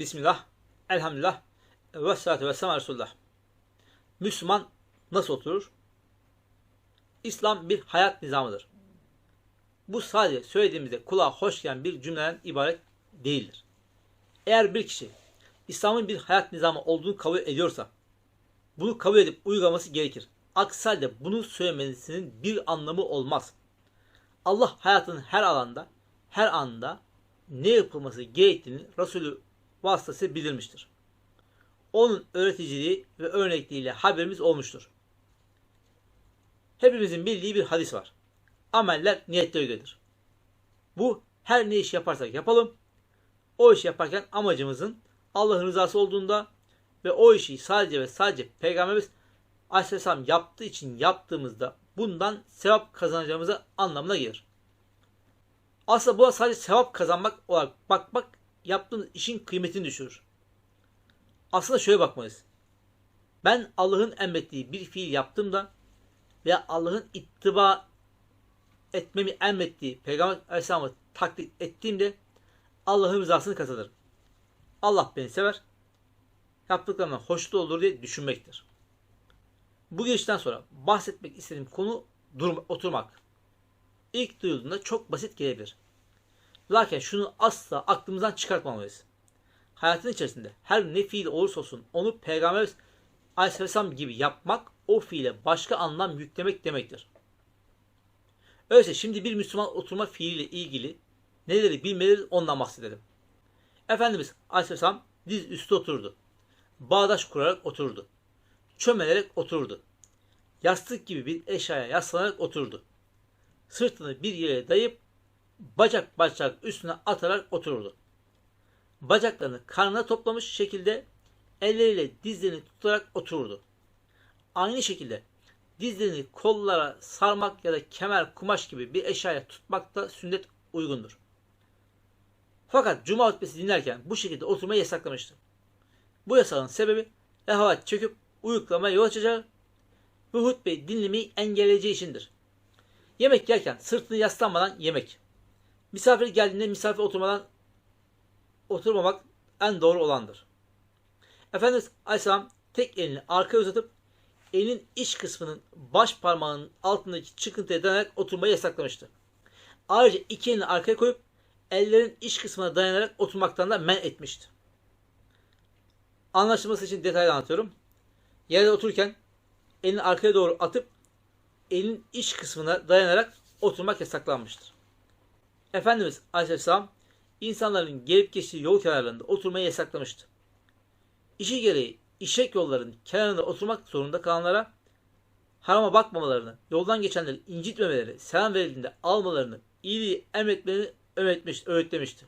Bismillah, elhamdülillah, ve salatu ve selam Resulullah. Müslüman nasıl oturur? İslam bir hayat nizamıdır. Bu sadece söylediğimizde kulağa hoş gelen bir cümleden ibaret değildir. Eğer bir kişi İslam'ın bir hayat nizamı olduğunu kabul ediyorsa, bunu kabul edip uygulaması gerekir. Aksi halde bunu söylemesinin bir anlamı olmaz. Allah hayatının her alanda, her anda ne yapılması gerektiğini Resulü vasıtası bildirmiştir. Onun öğreticiliği ve örnekliğiyle haberimiz olmuştur. Hepimizin bildiği bir hadis var. Ameller niyetlere göredir. Bu her ne iş yaparsak yapalım, o işi yaparken amacımızın Allah'ın rızası olduğunda ve o işi sadece ve sadece Peygamberimiz Aleyhisselam yaptığı için yaptığımızda bundan sevap kazanacağımızı anlamına gelir. Aslında buna sadece sevap kazanmak olarak bakmak yaptığınız işin kıymetini düşürür. Aslında şöyle bakmalıyız. Ben Allah'ın emrettiği bir fiil yaptığımda veya Allah'ın ittiba etmemi emrettiği Peygamber Aleyhisselam'ı taklit ettiğimde Allah'ın rızasını kazanırım. Allah beni sever, yaptıklarımdan hoşnut olur diye düşünmektir. Bu girişten sonra bahsetmek istediğim konu durum, oturmak. İlk duyulduğunda çok basit gelebilir. Lakin şunu asla aklımızdan çıkartmamalıyız. Hayatın içerisinde her ne fiil olursa olsun onu Peygamber Aleyhisselam gibi yapmak o fiile başka anlam yüklemek demektir. Öyleyse şimdi bir Müslüman oturma fiiliyle ilgili neleri bilmeleri ondan bahsedelim. Efendimiz Aleyhisselam diz üstü oturdu. Bağdaş kurarak oturdu. Çömelerek oturdu. Yastık gibi bir eşyaya yaslanarak oturdu. Sırtını bir yere dayayıp bacak bacak üstüne atarak otururdu. Bacaklarını karnına toplamış şekilde elleriyle dizlerini tutarak otururdu. Aynı şekilde dizlerini kollara sarmak ya da kemer, kumaş gibi bir eşyaya tutmak da sünnet uygundur. Fakat cuma hutbesi dinlerken bu şekilde oturmayı yasaklamıştı. Bu yasağın sebebi ehavat çöküp uyuklamaya yol açacağı ve hutbeyi dinlemeyi engelleyeceği içindir. Yemek yerken sırtını yaslanmadan yemek. Misafir geldiğinde misafir oturmadan oturmamak en doğru olandır. Efendimiz Aleyhisselam tek elini arkaya uzatıp elin iç kısmının baş parmağının altındaki çıkıntıya dayanarak oturmayı yasaklamıştı. Ayrıca iki elini arkaya koyup ellerin iç kısmına dayanarak oturmaktan da men etmişti. Anlaşılması için detaylı anlatıyorum. Yerde otururken elini arkaya doğru atıp elin iç kısmına dayanarak oturmak yasaklanmıştır. Efendimiz Aleyhisselam insanların gelip geçtiği yol kenarlarında oturmayı yasaklamıştı. İşi gereği işek yolların kenarında oturmak zorunda kalanlara harama bakmamalarını, yoldan geçenleri incitmemeleri, selam verildiğinde almalarını, iyiliği emretmelerini öğretmiş, öğütlemişti.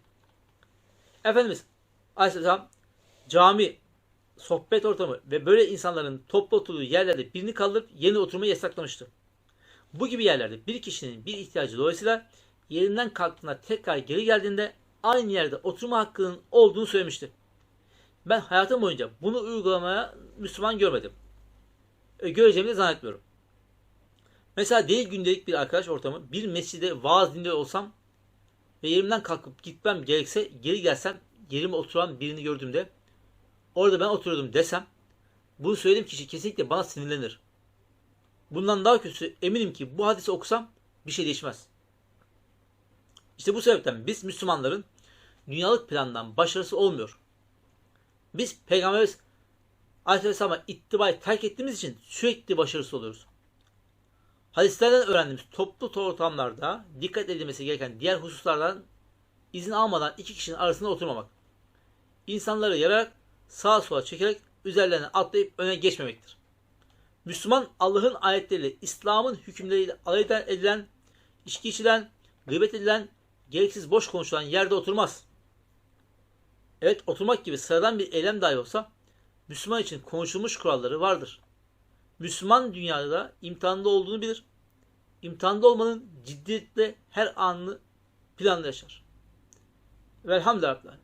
Efendimiz Aleyhisselam cami, sohbet ortamı ve böyle insanların toplu oturduğu yerlerde birini kaldırıp yerine oturmayı yasaklamıştı. Bu gibi yerlerde bir kişinin bir ihtiyacı dolayısıyla yerinden kalktığında tekrar geri geldiğinde aynı yerde oturma hakkının olduğunu söylemişti. Ben hayatım boyunca bunu uygulamaya Müslüman görmedim. E, göreceğimi de zannetmiyorum. Mesela değil gündelik bir arkadaş ortamı, bir mescide vaaz dinliyor olsam ve yerimden kalkıp gitmem gerekse geri gelsem yerime oturan birini gördüğümde orada ben oturuyordum desem bunu söylediğim kişi kesinlikle bana sinirlenir. Bundan daha kötüsü eminim ki bu hadisi okusam bir şey değişmez. İşte bu sebepten biz Müslümanların dünyalık plandan başarısı olmuyor. Biz Peygamberimiz Aleyhisselam'a ittibayı terk ettiğimiz için sürekli başarısız oluyoruz. Hadislerden öğrendiğimiz toplu ortamlarda dikkat edilmesi gereken diğer hususlardan izin almadan iki kişinin arasında oturmamak. İnsanları yararak sağa sola çekerek üzerlerine atlayıp öne geçmemektir. Müslüman Allah'ın ayetleriyle, İslam'ın hükümleriyle alay edilen, içki içilen, gıybet edilen, gereksiz boş konuşulan yerde oturmaz. Evet oturmak gibi sıradan bir eylem dahi olsa Müslüman için konuşulmuş kuralları vardır. Müslüman dünyada imtihanda olduğunu bilir. İmtihanda olmanın ciddiyetle her anını planla yaşar. Velhamdülillah.